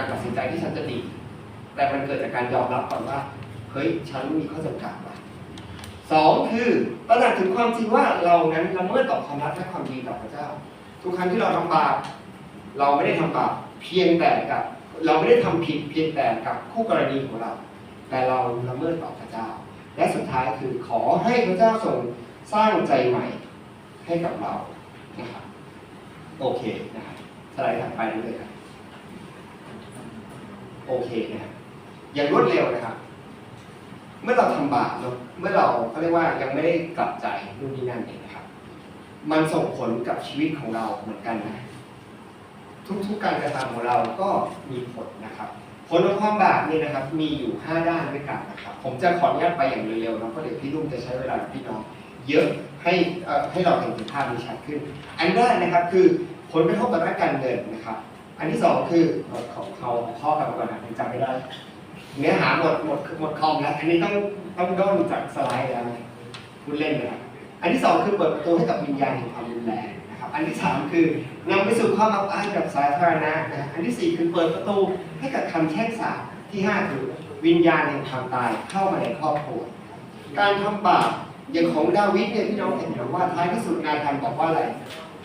การตัดสินใจที่ฉันจะดี แต่มันเกิดจากการยอมรับก่อนว่า เฮ้ย ฉันมีข้อจำกัดว่ะสองคือตระหนักถึงความจริงว่าเรานั้นละเมิดต่อความรักและความดีต่อพระเจ้า ทุกครั้งที่เราทำบาปเราไม่ได้ทำบาปเพียงแต่กับ เราไม่ได้ทำผิดเพียงแต่กับคู่กรณีของเรา แต่เราละเมิดต่อพระเจ้า และสุดท้ายคือขอให้พระเจ้าทรงสร้างใจใหม่ให้กับเรานะครับโอเคนะครับสไลด์ถัดไปเลยครับ โอเคนะครับอย่างรวดเร็วนะครับ เมื่อเราทำบาปเนอะเมื่อเราเขาเรียกว่ายังไม่ได้กลับใจนู่นนี่นั่นเองนะครับ มันส่งผลกับชีวิตของเราเหมือนกันนะทุกๆการกระทำของเราก็มีผลนะครับ ผลของความบาปเนี่ยนะครับ มีอยู่ 5 ด้านด้วยกันนะครับ ผมจะขออนุญาตไปอย่างเร็วๆนะเพราะเดี๋ยวพี่ลุงจะใช้เวลาพี่น้องเยอะให้ให้เราเห็นถึงภาพนี้ชัดขึ้น อันแรกนะครับคือผลกระทบต่อด้านการเงินนะครับ อันที่สองคือของเขาข้อกลับมาก่อนนะจำไม่ได้ เนื้อหาหมดหมดหมดคอมแล้ว อันนี้ต้องต้องด้นจากสไลด์แล้วนะพูดเล่นเลยนะอันที่สองคือเปิดประตูให้กับวิญญาณแห่งความรุนแรงนะครับ อันที่สามคือนำไปสู่ความอับอายกับสาธารณะนะอันที่สี่คือเปิดประตูให้กับคำแช่งสาปที่ห้าคือวิญญาณแห่งความตายเข้ามาในครอบครัวการทำบาปอย่างของดาวิดเนี่ยพี่น้องเห็นไหมว่าท้ายที่สุดนายทันบอกว่าอะไร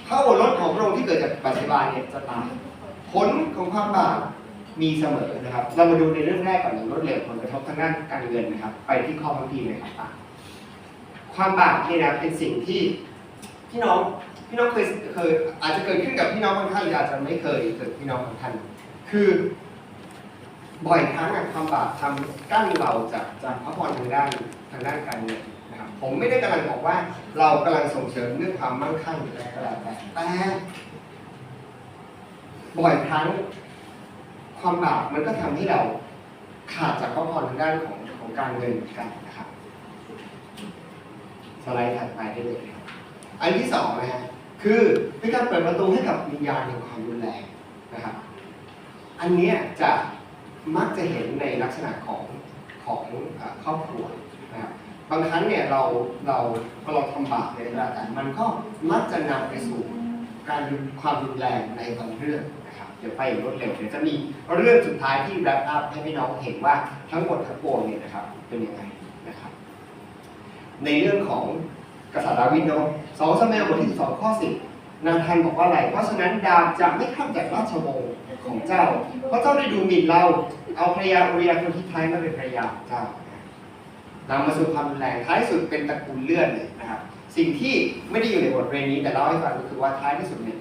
พระโอรสของพระองค์ที่เกิดจากปัจจุบันเนี่ยจะตาย ผลของความบาปมีเสมอนะครับ เรามาดูในเรื่องแรกก่อนอย่างรวดเร็วผลกระทบทางด้านการเงินนะครับ ไปที่ข้อพังพีเลยครับความบาปนี่นะเป็นสิ่งที่พี่น้องพี่น้องเคยเคยอาจจะเกิดขึ้นกับพี่น้องบางท่านหรืออาจจะไม่เคยเกิดพี่น้องบางท่านคือบ่อยครั้งความบาปทำกั้นเราจากจากพระพรทางด้านทางด้านการเงินนะครับผมไม่ได้กำลังบอกว่าเรากำลังส่งเสริมเรื่องความมั่งคั่งหรืออะไรก็แล้วแต่แต่ บ่อยครั้งความบาปมันก็ทำให้เราขาดจากพระพรทางด้านของของการเงินเหมือนกันนะครับ สไลด์ถัดไปได้เลยครับ อันที่สองนะฮะคือเป็นการเปิดประตูให้กับวิญญาณแห่งความรุนแรงนะครับ อันนี้จะมักจะเห็นในลักษณะของของเอ่อครอบครัวนะครับบางครั้งเนี่ยเราเราพอเราทำบาปในเวลาแต่มันก็มักจะนำไปสู่การความรุนแรงในบางเรื่อง เดี๋ยวไปอย่างรวดเร็วเดี๋ยวจะมีเรื่องสุดท้ายที่แรปอัพให้พี่น้องเห็นว่าทั้งหมดทั้งปวงเนี่ยนะครับ เป็นยังไงนะครับ ในเรื่องของกษัตริย์ดาวิดเนาะสองสมัยบทที่สองข้อสิบนางทันบอกว่าอะไร เพราะฉะนั้นดาวจะไม่ข้ามจากราชวงศ์ของเจ้า เพราะเจ้าได้ดูหมิ่นเรา เอาภรรยาอุริยาคนที่ท้ายมาเป็นภรรยาเจ้านำมาสู่ความรุนแรงท้ายสุดเป็นตระกูลเลือดเลยนะครับ สิ่งที่ไม่ได้อยู่ในบทเรียนนี้แต่เล่าให้ฟังก็คือว่าท้ายที่สุดเนี่ย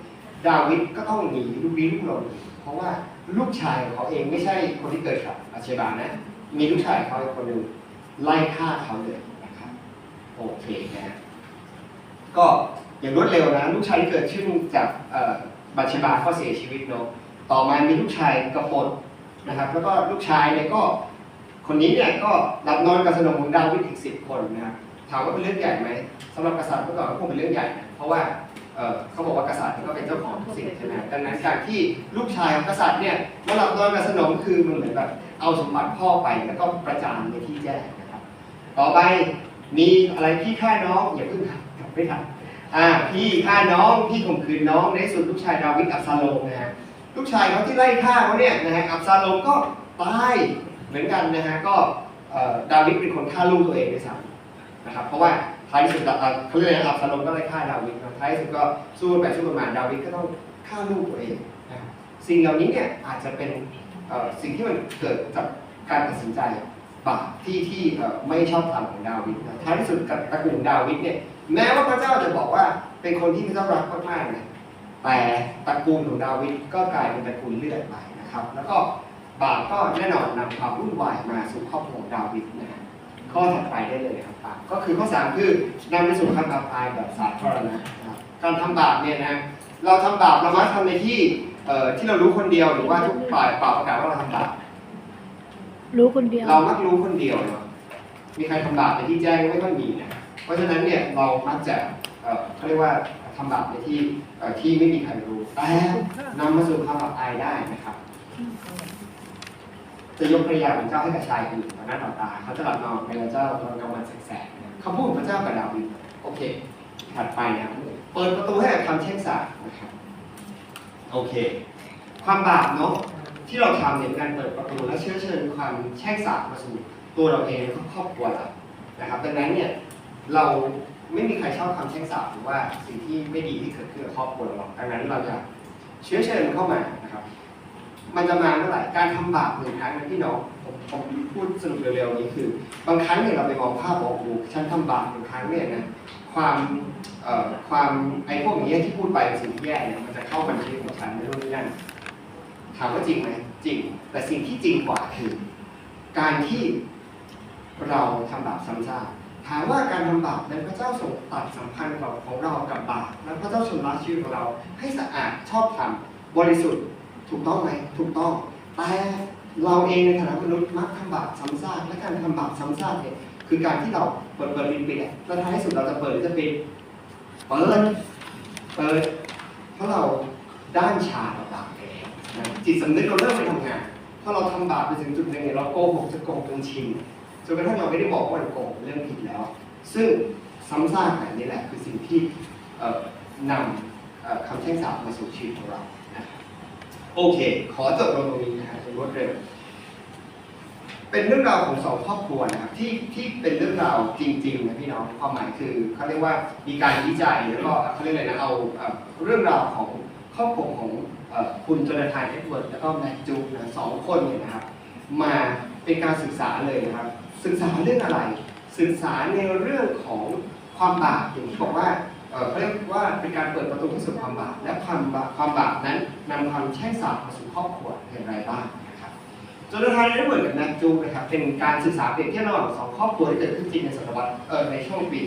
ดาวิดก็ต้องหนีลูกลี้ลุกลนเพราะว่าลูกชายของเขาเองไม่ใช่คนที่เกิดกับอาเชบานะ มีลูกชายเขาอีกคนหนึ่งไล่ฆ่าเขาเลยนะครับโอเคนะ ก็อย่างรวดเร็วนะ ลูกชายที่เกิดขึ้นจากอ่อบัชบาก็เสียชีวิตเนาะต่อมามีลูกชายกบฏนะครับ แล้วก็ลูกชายเนี่ยก็คนนี้เนี่ยก็รับนอนกับสนมของดาวิดอีกสิบคนนะครับถามว่าเป็นเรื่องใหญ่ไหมสำหรับกษัตริย์เมื่อก่อนก็คงเป็นเรื่องใหญ่นะเพราะว่าเขาบอกว่ากษัตริย์ก็เป็นเจ้า ใช่ไหมดังนั้นการที่ลูกชายของกษัตริย์เนี่ยมาหลับนอนกับสนมคือมันเหมือนแบบเอาสมบัติพ่อไปแล้วก็ประจานในที่แจ้งนะครับ ต่อไปมีอะไรพี่ฆ่าน้องอย่าเพิ่งครับไม่ทันอ่าพี่ฆ่าน้องพี่ข่มขืนน้องในที่สุดลูกชายดาวิดอับซาโลมนะฮะลูกชายเขาที่ไล่ฆ่าเขาเนี่ยนะฮะอับซาโลมก็ตายเหมือนกันนะฮะก็ดาวิดเป็นคนฆ่าลูกตัวเองด้วยซ้ำนะครับเพราะว่าท้ายที่สุดเขาเรียกอับซาโลมก็ไล่ฆ่าดาวิดนะท้ายที่สุดก็สู้ไปสู้กันมาดาวิดก็ต้อง ฆ่าลูกตัวเองนะครับสิ่งเหล่านี้เนี่ยอาจจะเป็นเอ่อสิ่งที่มันเกิดจากการตัดสินใจบาปที่ที่เอ่อไม่ชอบธรรมของดาวิดนะท้ายที่สุดกับตระกูลดาวิดเนี่ยแม้ว่าพระเจ้าจะบอกว่าเป็นคนที่พระเจ้ารักมากๆนะแต่ตระกูลของดาวิดก็กลายเป็นตระกูลเลือดไปนะครับ แล้วก็บาปก็แน่นอนนำความวุ่นวายมาสู่ครอบครัวของดาวิดนะฮะข้อถัดไปได้เลยครับบาปก็คือข้อสามคือนำไปสู่ความอับอายแบบสาธารณะนะครับการทำบาปเนี่ยนะ เราทำบาปเรามักทำในที่เอ่อที่เรารู้คนเดียวหรือว่าทุกฝ่ายเปล่าประกาศว่าเราทำบาปรู้คนเดียว เรามักรู้คนเดียวเนาะมีใครทำบาปในที่แจ้งไม่ค่อยมีนะเพราะฉะนั้นเนี่ยเรามักจะเอ่อเขาเรียกว่าทำบาปในที่เอ่อที่ไม่มีใครรู้แต่นำมาสู่ความอับอายได้นะครับจะยกพระยาของเจ้าให้กับชายอื่นต่อหน้าต่อตาเขาจะหลับนอนในพระเจ้าตอนกลางวันแสกๆนะคำพูดของพระเจ้ากับดาวิดโอเค ถัดไปนะครับ เปิดประตูให้กับคำเช่นสาปนะครับโอเค ความบาปเนาะที่เราทำเนี่ยเป็นการเปิดประตูและเชื้อเชิญความแช่งสาบมาสู่ตัวเราเองและครอบครัวเรานะครับดังนั้นเนี่ยเราไม่มีใครชอบคำแช่งสาบหรือว่าสิ่งที่ไม่ดีที่เกิดขึ้นกับครอบครัวเราหรอกดังนั้นเราจะเชื้อเชิญเข้ามานะครับ มันจะมาเมื่อไหร่การทำบาปหนึ่งครั้งนะพี่น้องผมผมพูดสรุปเร็วๆนี้คือ บางครั้งเนี่ยเราไปมองภาพบอกโอ้ฉันทำบาปหนึ่งครั้งเนี่ยนะ ความความไอ้พวกนี้ที่พูดไปสิ่งที่แย่เนี่ยมันจะเข้ามาในชีของฉันไม่รู้นี่นั่นถามว่าจริงไหมจริง แต่สิ่งที่จริงกว่าคือ การที่เราทำบาปซ้ำซากถามว่าการทำบาปนั้นพระเจ้าทรงตัดสัมพันธ์ของเรากับบาปแล้วพระเจ้าชำระชีวิตของเรา ให้สะอาดชอบธรรมบริสุทธิ์ถูกต้องไหมถูกต้องแต่เราเองในฐานะมนุษย์มักทำบาปซ้ำซากและการทำบาปซ้ำซากเนี่ย คือการที่เราเปิดเปิดปิดปิดอะแล้วท้ายสุดเราจะเปิดหรือจะปิด เปิด เปิด เพราะเราด้านชากับบาปไปแล้จิตสำนึกเราเริ่มไปทำงานพอเราทำบาปไปถึงจุดหนึ่งเนี่ยเราโกหกจะโกหกจนชินจนกระทั่งเราไม่ได้บอกว่าเราโกหกเรื่องผิดแล้ว ซึ่งซ้ำซากแบบนี้แหละคือสิ่งที่นำคำแช่งสาปมาสู่ชีวิตของเรานะโอเค ขอจบลงตรงนี้นะครับเป็นรวดเร็ว เป็นเรื่องราวของสองครอบครัวนะครับที่ที่เป็นเรื่องราวจริงๆนะพี่น้องความหมายคือเขาเรียกว่ามีการวิจัยแล้วก็เขาเรียกอะไรนะเอาเรื่องราวของครอบครัวของคุณจนาธานเอ็ดเวิร์ดแล้วก็แม็กจูนะสองคนเนี่ยนะครับมาเป็นการศึกษาเลยนะครับ ศึกษาเรื่องอะไร ศึกษาในเรื่องของความบาปอย่างที่บอกว่าเขาเรียกว่าเป็นการเปิดประตูเข้าสู่ความบาปและความบาปความบาปนั้นนำความแช่งสาปมาสู่ครอบครัวอย่างไรบ้าง นะครับจนทานได้เหมือนกับนักจูนะครับเป็นการศึกษาเปรียบเทียบระหว่างสองครอบครัวที่เกิดขึ้นจริงในศตวรรษเอ่อในช่วงปี